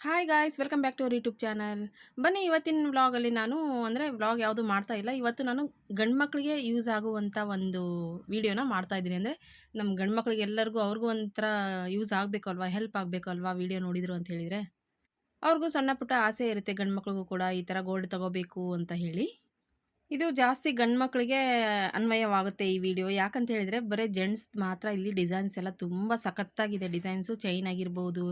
Hi guys welcome back to our YouTube channel ಬನ್ನಿ, ಇವತ್ತಿನ ವ್ಲಾಗಲ್ಲಿ ನಾನು, ಅಂದರೆ ವ್ಲಾಗ್ ಯಾವುದು ಮಾಡ್ತಾ ಇಲ್ಲ. ಇವತ್ತು ನಾನು ಗಂಡು ಮಕ್ಕಳಿಗೆ ಯೂಸ್ ಆಗುವಂಥ ಒಂದು ವೀಡಿಯೋನ ಮಾಡ್ತಾ ಇದ್ದೀನಿ. ಅಂದರೆ ನಮ್ಮ ಗಂಡು ಮಕ್ಕಳಿಗೆ ಎಲ್ಲರಿಗೂ ಅವ್ರಿಗೂ ಒಂಥರ ಯೂಸ್ ಆಗಬೇಕು ಅಲ್ವಾ ಹೆಲ್ಪ್ ಆಗಬೇಕು ವೀಡಿಯೋ ವಿಡಿಯೋ ನೋಡಿದ್ರು ಅಂತ ಹೇಳಿದರೆ? ಅವ್ರಿಗೂ ಸಣ್ಣ ಪುಟ್ಟ ಆಸೆ ಇರುತ್ತೆ ಗಂಡು ಮಕ್ಳಿಗೂ ಕೂಡ ಈ ಥರ ಗೋಲ್ಡ್ ತಗೋಬೇಕು ಅಂತ ಹೇಳಿ. ಇದು ಜಾಸ್ತಿ ಗಂಡು ಮಕ್ಕಳಿಗೆ ಅನ್ವಯವಾಗುತ್ತೆ ಈ ವಿಡಿಯೋ. ಯಾಕಂತ ಹೇಳಿದ್ರೆ ಬರೀ ಜೆಂಟ್ಸ್ ಮಾತ್ರ ಇಲ್ಲಿ ಡಿಸೈನ್ಸ್ ಎಲ್ಲ ತುಂಬ ಸಖತ್ತಾಗಿದೆ. ಡಿಸೈನ್ಸು ಚೈನ್ ಆಗಿರ್ಬೋದು,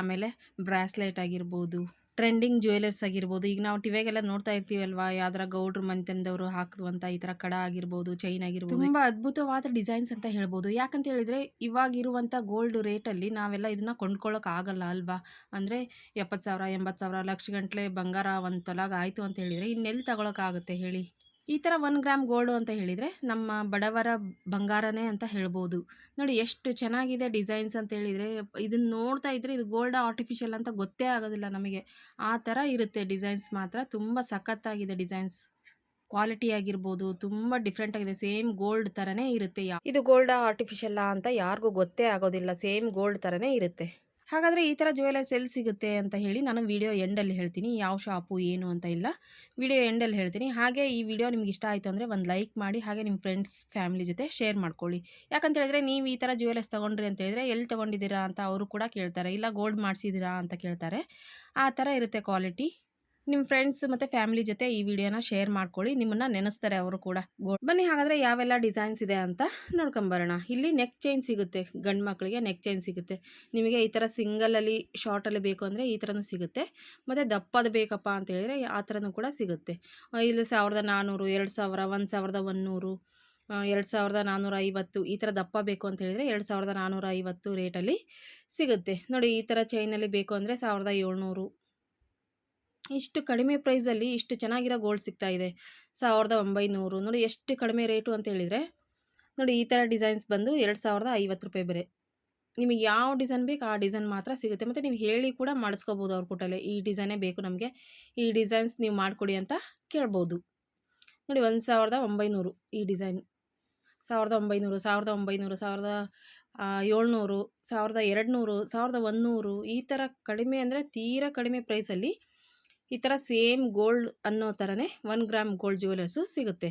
ಆಮೇಲೆ ಬ್ರಾಸ್ಲೆಟ್ ಆಗಿರ್ಬೋದು. ಟ್ರೆಂಡಿಂಗ್ ಜ್ಯುವೆಲರ್ಸ್ ಆಗಿರ್ಬೋದು. ಈಗ ನಾವು ಟಿವಿಗೆಲ್ಲ ನೋಡ್ತಾ ಇರ್ತೀವಲ್ವಾ? ಯಾವ್ದಾರ ಗೌಡ್ರ ಮನೆತನದವರು ಹಾಕುವಂಥ ಈ ಥರ ಕಡ ಆಗಿರ್ಬೋದು, ಚೈನ್ ಆಗಿರ್ಬೋದು. ತುಂಬ ಅದ್ಭುತವಾದ ಡಿಸೈನ್ಸ್ ಅಂತ ಹೇಳ್ಬೋದು. ಯಾಕಂತ ಹೇಳಿದ್ರೆ ಇವಾಗಿರುವಂಥ ಗೋಲ್ಡ್ ರೇಟಲ್ಲಿ ನಾವೆಲ್ಲ ಇದನ್ನ ಕೊಂಡ್ಕೊಳ್ಳೋಕೆ ಆಗಲ್ಲ ಅಲ್ವಾ? ಅಂದರೆ ಎಪ್ಪತ್ತು ಸಾವಿರ, ಎಂಬತ್ತು ಸಾವಿರ ಲಕ್ಷ ಗಂಟ್ಲೆ ಬಂಗಾರ ಒಂದು ತೊಲಾಗ ಆಯಿತು ಅಂತ ಹೇಳಿದರೆ ಇನ್ನೆಲ್ಲಿ ತಗೊಳಕ್ಕಾಗುತ್ತೆ ಹೇಳಿ? ಈ ಥರ ಒನ್ ಗ್ರಾಮ್ ಗೋಲ್ಡು ಅಂತ ಹೇಳಿದರೆ ನಮ್ಮ ಬಡವರ ಬಂಗಾರನೇ ಅಂತ ಹೇಳ್ಬೋದು. ನೋಡಿ ಎಷ್ಟು ಚೆನ್ನಾಗಿದೆ ಡಿಸೈನ್ಸ್ ಅಂತ ಹೇಳಿದರೆ ಇದನ್ನು ನೋಡ್ತಾ ಇದ್ದರೆ ಇದು ಗೋಲ್ಡ್ ಆರ್ಟಿಫಿಷಿಯಲ್ ಅಂತ ಗೊತ್ತೇ ಆಗೋದಿಲ್ಲ ನಮಗೆ. ಆ ಥರ ಇರುತ್ತೆ ಡಿಸೈನ್ಸ್ ಮಾತ್ರ. ತುಂಬ ಸಖತ್ತಾಗಿದೆ ಡಿಸೈನ್ಸ್. ಕ್ವಾಲಿಟಿ ಆಗಿರ್ಬೋದು, ತುಂಬ ಡಿಫ್ರೆಂಟ್ ಆಗಿದೆ. ಸೇಮ್ ಗೋಲ್ಡ್ ಥರನೇ ಇರುತ್ತೆ ಇದು ಗೋಲ್ಡ್ ಆರ್ಟಿಫಿಷಿಯಲ್ಲ ಅಂತ ಯಾರಿಗೂ ಗೊತ್ತೇ ಆಗೋದಿಲ್ಲ. ಸೇಮ್ ಗೋಲ್ಡ್ ಥರನೇ ಇರುತ್ತೆ. ಹಾಗಾದರೆ ಈ ಥರ ಜ್ಯುವೆಲರ್ಸ್ ಎಲ್ಲಿ ಸಿಗುತ್ತೆ ಅಂತ ಹೇಳಿ ನಾನು ವಿಡಿಯೋ ಎಂಡಲ್ಲಿ ಹೇಳ್ತೀನಿ. ಯಾವ ಶಾಪು ಏನು ಅಂತ ಇಲ್ಲ. ವಿಡಿಯೋ ಎಂಡಲ್ಲಿ ಹೇಳ್ತೀನಿ. ಹಾಗೆ ಈ ವಿಡಿಯೋ ನಿಮ್ಗೆ ಇಷ್ಟ ಆಯಿತು ಅಂದರೆ ಒಂದು ಲೈಕ್ ಮಾಡಿ, ಹಾಗೆ ನಿಮ್ಮ ಫ್ರೆಂಡ್ಸ್ ಫ್ಯಾಮಿಲಿ ಜೊತೆ ಶೇರ್ ಮಾಡ್ಕೊಳ್ಳಿ. ಯಾಕಂತ ಹೇಳಿದ್ರೆ ನೀವು ಈ ಥರ ಜ್ಯುವೆಲರ್ಸ್ ತೊಗೊಂಡ್ರಿ ಅಂತ ಹೇಳಿದ್ರೆ ಎಲ್ಲಿ ತೊಗೊಂಡಿದ್ದೀರಾ ಅಂತ ಅವರು ಕೂಡ ಕೇಳ್ತಾರೆ. ಇಲ್ಲ ಗೋಲ್ಡ್ ಮಾಡಿಸಿದ್ದೀರಾ ಅಂತ ಕೇಳ್ತಾರೆ. ಆ ಥರ ಇರುತ್ತೆ ಕ್ವಾಲಿಟಿ ನಿಮ್ಮ ಫ್ರೆಂಡ್ಸ್ ಮತ್ತು ಫ್ಯಾಮಿಲಿ ಜೊತೆ ಈ ವಿಡಿಯೋನ ಶೇರ್ ಮಾಡ್ಕೊಳ್ಳಿ. ನಿಮ್ಮನ್ನು ನೆನೆಸ್ತಾರೆ ಅವರು ಕೂಡ. ಬನ್ನಿ ಹಾಗಾದರೆ ಯಾವೆಲ್ಲ ಡಿಸೈನ್ಸ್ ಇದೆ ಅಂತ ನೋಡ್ಕೊಂಬರೋಣ. ಇಲ್ಲಿ ನೆಕ್ ಚೈನ್ ಸಿಗುತ್ತೆ. ಗಂಡು ಮಕ್ಕಳಿಗೆ ನೆಕ್ ಚೈನ್ ಸಿಗುತ್ತೆ. ನಿಮಗೆ ಈ ಥರ ಸಿಂಗಲಲ್ಲಿ ಶಾರ್ಟಲ್ಲಿ ಬೇಕು ಅಂದರೆ ಈ ಥರನೂ ಸಿಗುತ್ತೆ. ಮತ್ತು ದಪ್ಪದ ಬೇಕಪ್ಪ ಅಂತ ಹೇಳಿದ್ರೆ ಆ ಥರನೂ ಕೂಡ ಸಿಗುತ್ತೆ. ಇಲ್ಲಿ ಸಾವಿರದ ನಾನ್ನೂರು ಎರಡು ಸಾವಿರ, ಒಂದು ಸಾವಿರದ ಒನ್ನೂರು ಎರಡು ಸಾವಿರದ ನಾನ್ನೂರ ಐವತ್ತು ಈ ಥರ ದಪ್ಪ ಬೇಕು ಅಂತ ಹೇಳಿದರೆ ಎರಡು ಸಾವಿರದ ನಾನ್ನೂರ ಐವತ್ತು ರೇಟಲ್ಲಿ ಸಿಗುತ್ತೆ. ನೋಡಿ ಈ ಥರ ಚೈನಲ್ಲಿ ಬೇಕು ಅಂದರೆ ಸಾವಿರದ ಏಳ್ನೂರು ಇಷ್ಟು ಕಡಿಮೆ ಪ್ರೈಸಲ್ಲಿ ಇಷ್ಟು ಚೆನ್ನಾಗಿರೋ ಗೋಲ್ಡ್ ಸಿಗ್ತಾ ಇದೆ. ಸಾವಿರದ ಒಂಬೈನೂರು. ನೋಡಿ ಎಷ್ಟು ಕಡಿಮೆ ರೇಟು ಅಂತ ಹೇಳಿದರೆ, ನೋಡಿ ಈ ಥರ ಡಿಸೈನ್ಸ್ ಬಂದು ಎರಡು ಸಾವಿರದ ಐವತ್ತು ರೂಪಾಯಿ ಬೇರೆ ನಿಮಗೆ ಯಾವ ಡಿಸೈನ್ ಬೇಕು ಆ ಡಿಸೈನ್ ಮಾತ್ರ ಸಿಗುತ್ತೆ. ಮತ್ತು ನೀವು ಹೇಳಿ ಕೂಡ ಮಾಡಿಸ್ಕೋಬೋದು ಅವ್ರ ಕೊಟ್ಟಲ್ಲೇ ಈ ಡಿಸೈನೇ ಬೇಕು ನಮಗೆ. ಈ ಡಿಸೈನ್ಸ್ ನೀವು ಮಾಡಿಕೊಡಿ ಅಂತ ಕೇಳ್ಬೋದು. ನೋಡಿ ಒಂದು ಸಾವಿರದ ಒಂಬೈನೂರು ಈ ಡಿಸೈನ್ ಸಾವಿರದ ಒಂಬೈನೂರು ಸಾವಿರದ ಒಂಬೈನೂರು, ಸಾವಿರದ ಏಳ್ನೂರು, ಸಾವಿರದ ಎರಡು ನೂರು ಸಾವಿರದ ಒಂದುನೂರು ಈ ಥರ ಕಡಿಮೆ ಅಂದರೆ ತೀರಾ ಕಡಿಮೆ ಪ್ರೈಸಲ್ಲಿ ಈ ಥರ ಸೇಮ್ ಗೋಲ್ಡ್ ಅನ್ನೋ ಥರನೇ ಒನ್ ಗ್ರಾಮ್ ಗೋಲ್ಡ್ ಜ್ಯುವೆಲರ್ಸು ಸಿಗುತ್ತೆ.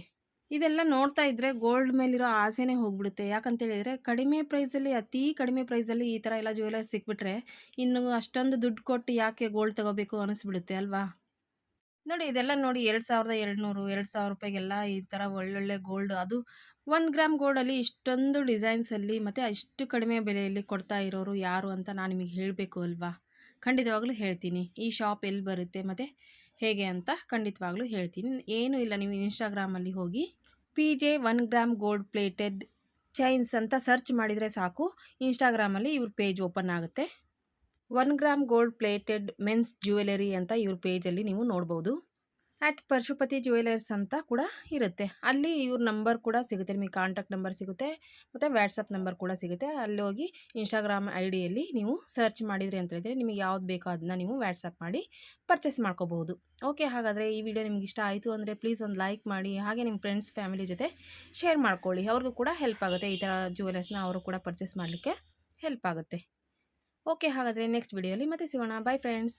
ಇದೆಲ್ಲ ನೋಡ್ತಾ ಇದ್ದರೆ ಗೋಲ್ಡ್ ಮೇಲಿರೋ ಆಸೆನೇ ಹೋಗ್ಬಿಡುತ್ತೆ. ಯಾಕಂತ ಹೇಳಿದರೆ ಕಡಿಮೆ ಪ್ರೈಸಲ್ಲಿ, ಅತೀ ಕಡಿಮೆ ಪ್ರೈಸಲ್ಲಿ ಈ ಥರ ಎಲ್ಲ ಜ್ಯುವೆಲರ್ಸ್ ಸಿಕ್ಬಿಟ್ರೆ ಇನ್ನು ಅಷ್ಟೊಂದು ದುಡ್ಡು ಕೊಟ್ಟು ಯಾಕೆ ಗೋಲ್ಡ್ ತಗೋಬೇಕು ಅನಿಸ್ಬಿಡುತ್ತೆ ಅಲ್ವಾ? ನೋಡಿ, ಇದೆಲ್ಲ ನೋಡಿ ಎರಡು ಸಾವಿರದ ಎರಡುನೂರು, ಎರಡು ಸಾವಿರ ರೂಪಾಯಿಗೆಲ್ಲ ಈ ಥರ ಒಳ್ಳೊಳ್ಳೆ ಗೋಲ್ಡ್. ಅದು ಒಂದು ಗ್ರಾಮ್ ಗೋಲ್ಡಲ್ಲಿ ಇಷ್ಟೊಂದು ಡಿಸೈನ್ಸಲ್ಲಿ ಮತ್ತು ಅಷ್ಟು ಕಡಿಮೆ ಬೆಲೆಯಲ್ಲಿ ಕೊಡ್ತಾ ಇರೋರು ಯಾರು ಅಂತ ನಾನು ನಿಮಗೆ ಹೇಳಬೇಕು ಅಲ್ವಾ? ಖಂಡಿತವಾಗ್ಲೂ ಹೇಳ್ತೀನಿ. ಈ ಶಾಪ್ ಎಲ್ಲಿ ಬರುತ್ತೆ, ಮತ್ತು ಹೇಗೆ ಅಂತ ಖಂಡಿತವಾಗ್ಲೂ ಹೇಳ್ತೀನಿ. ಏನೂ ಇಲ್ಲ, ನೀವು ಇನ್ಸ್ಟಾಗ್ರಾಮಲ್ಲಿ ಹೋಗಿ P J one gram gold plated chains ಅಂತ ಸರ್ಚ್ ಮಾಡಿದರೆ ಸಾಕು. ಇನ್ಸ್ಟಾಗ್ರಾಮಲ್ಲಿ ಇವ್ರ ಪೇಜ್ ಓಪನ್ ಆಗುತ್ತೆ. One gram gold plated men's jewellery ಅಂತ ಇವ್ರ ಪೇಜಲ್ಲಿ ನೀವು ನೋಡ್ಬೋದು. ಆ್ಯಟ್ ಪಶುಪತಿ ಜ್ಯುವೆಲರ್ಸ್ ಅಂತ ಕೂಡ ಇರುತ್ತೆ. ಅಲ್ಲಿ ಇವ್ರ ನಂಬರ್ ಕೂಡ ಸಿಗುತ್ತೆ, ನಿಮಗೆ ಕಾಂಟ್ಯಾಕ್ಟ್ ನಂಬರ್ ಸಿಗುತ್ತೆ, ಮತ್ತು ವ್ಯಾಟ್ಸಪ್ ನಂಬರ್ ಕೂಡ ಸಿಗುತ್ತೆ. ಅಲ್ಲಿ ಹೋಗಿ ಇನ್ಸ್ಟಾಗ್ರಾಮ್ ಐ ಡಿಯಲ್ಲಿ ನೀವು ಸರ್ಚ್ ಮಾಡಿದ್ರಿ ಅಂತ ಹೇಳಿದ್ರೆ ನಿಮಗೆ ಯಾವ್ದು ಬೇಕೋ ಅದನ್ನ ನೀವು ವ್ಯಾಟ್ಸಪ್ ಮಾಡಿ ಪರ್ಚೇಸ್ ಮಾಡ್ಕೋಬಹುದು ಓಕೆ ಹಾಗಾದರೆ ಈ ವಿಡಿಯೋ ನಿಮ್ಗೆ ಇಷ್ಟ ಆಯಿತು ಅಂದರೆ ಪ್ಲೀಸ್ ಒಂದು ಲೈಕ್ ಮಾಡಿ, ಹಾಗೆ ನಿಮ್ಮ ಫ್ರೆಂಡ್ಸ್ ಫ್ಯಾಮಿಲಿ ಜೊತೆ ಶೇರ್ ಮಾಡ್ಕೊಳ್ಳಿ. ಅವ್ರಿಗೂ ಕೂಡ ಹೆಲ್ಪ್ ಆಗುತ್ತೆ, ಈ ಥರ ಜ್ಯುವೆಲರ್ಸ್ನ ಅವರು ಕೂಡ ಪರ್ಚೇಸ್ ಮಾಡಲಿಕ್ಕೆ ಹೆಲ್ಪ್ ಆಗುತ್ತೆ. ಓಕೆ ಹಾಗಾದರೆ ನೆಕ್ಸ್ಟ್ ವಿಡಿಯೋಲಿ ಮತ್ತೆ ಸಿಗೋಣ. Bye friends